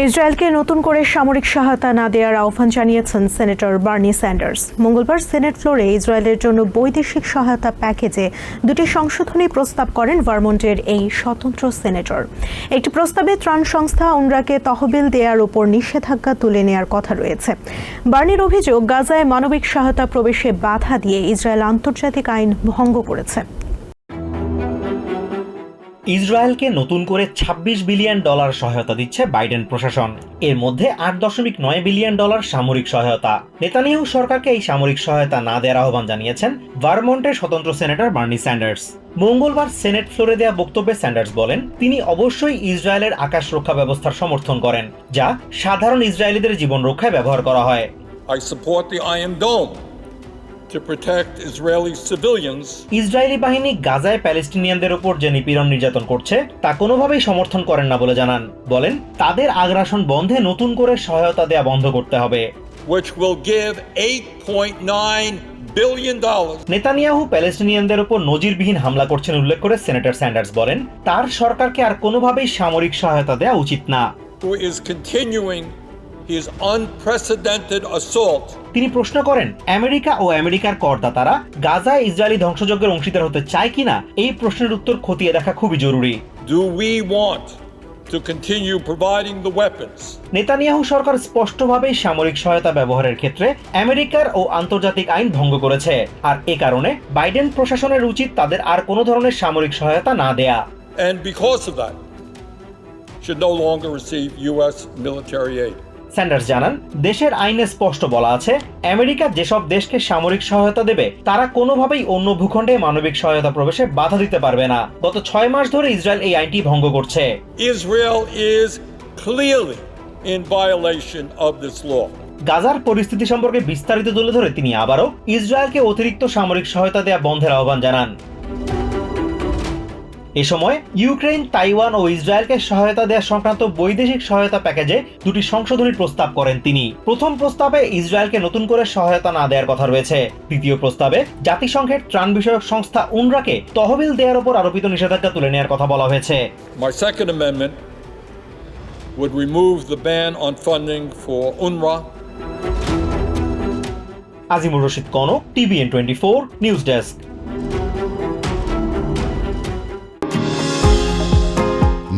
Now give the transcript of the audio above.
ইসরায়েলকে নতুন করে সামরিক সহায়তা না দেওয়ার আহ্বান জানিয়েছেন সেনেটর বার্নি স্যান্ডার্স। মঙ্গলবার সেনেট ফ্লোরে ইসরায়েলের জন্য বৈদেশিক সহায়তা প্যাকেজে দুটি সংশোধনী প্রস্তাব করেন ভারমন্টের এই স্বতন্ত্র সেনেটর। একটি প্রস্তাবে ত্রাণ সংস্থা উনরাকে তহবিল দেওয়ার উপর নিষেধাজ্ঞা তুলে নেওয়ার কথা রয়েছে। বার্নির অভিযোগ, গাজায় মানবিক সহায়তা প্রবেশে বাধা দিয়ে ইসরায়েল আন্তর্জাতিক আইন ভঙ্গ করেছে। ইসরায়েলকে নতুন করে ২৬ বিলিয়ন ডলার সহায়তা দিচ্ছে বাইডেন প্রশাসন। এর মধ্যে আট দশমিক নয় বিলিয়ন ডলার সামরিক সহায়তা। নেতানিয়াহু সরকারকে এই সামরিক সহায়তা না দেওয়ার আহ্বান জানিয়েছেন ভারমন্টের স্বতন্ত্র সেনেটর বার্নি স্যান্ডার্স। মঙ্গলবার সেনেট ফ্লোরে দেওয়া বক্তব্যে স্যান্ডার্স বলেন, তিনি অবশ্যই ইসরায়েলের আকাশ রক্ষা ব্যবস্থার সমর্থন করেন, যা সাধারণ ইসরায়েলিদের জীবন রক্ষায় ব্যবহার করা হয়। I support the Iron Dome. To protect Israeli civilians. Israeli বাহিনী গাজায় প্যালেস্টিনিয়ানদের উপর যে নিপীড়ন নির্যাতন করছে তা কোনোভাবেই সমর্থন করেন না বলে জানান। বলেন তাদের আগ্রাসন বন্ধে নতুন করে সহায়তা দেয়া বন্ধ করতে হবে। Which will give 8.9 billion dollars. Netanyahu প্যালেস্টিনিয়ানদের উপর নজিরবিহীন হামলা করছেন উল্লেখ করে সেনেটর স্যান্ডার্স বলেন তার সরকারকে আর কোনোভাবেই সামরিক সহায়তা দেওয়া উচিত না। Is continuing his unprecedented assault. তিনি প্রশ্ন করেন আমেরিকা ও আমেরিকার করদাতারা গাজায় ইসরায়েলি ধ্বংসযজ্ঞের অংশীদার হতে চায় কিনা? এই প্রশ্নের উত্তর খতিয়ে দেখা খুবই জরুরি। Do we want to continue providing the weapons? Netanyahu সরকার স্পষ্টভাবেই সামরিক সহায়তা ব্যবহারের ক্ষেত্রে আমেরিকার ও আন্তর্জাতিক আইন ভঙ্গ করেছে। আর এ কারণে বাইডেন প্রশাসনের উচিত তাদের আর কোনো ধরনের সামরিক সহায়তা না দেয়া। And because of that should no longer receive US military aid. Sanders জানান দেশের আইনে স্পষ্ট বলা আছে আমেরিকা যেসব দেশকে সামরিক সহায়তা দেবে তারা কোনোভাবেই অন্য ভূখণ্ডে মানবিক সহায়তা প্রবেশে বাধা দিতে পারবে না। গত ছয় মাস ধরে ইসরায়েল এই আইনটি ভঙ্গ করছে। Israel is clearly in violation of this law. গাজার পরিস্থিতি সম্পর্কে বিস্তারিত তুলে ধরে তিনি আবারও ইসরায়েলকে অতিরিক্ত সামরিক সহায়তা দেয়া বন্ধের আহ্বান জানান। এ সময় ইউক্রেন তাইওয়ান ও ইসরায়েলকে সহায়তা দেওয়া সংক্রান্ত বৈদেশিক সহায়তা প্যাকেজে দুটি সংশোধনীর প্রস্তাব করেন তিনি। প্রথম প্রস্তাবে ইসরায়েলকে নতুন করে সহায়তা না দেওয়ার কথা রয়েছে। দ্বিতীয় প্রস্তাবে জাতিসংঘের ত্রাণ বিষয়ক সংস্থা উনরাকে তহবিল দেওয়ার উপর আরোপিত নিষেধাজ্ঞা তুলে নেওয়ার কথা বলা হয়েছে। My second amendment would remove the ban on funding for UNRWA. Azimur Rashid Kanak TVN twenty four news desk.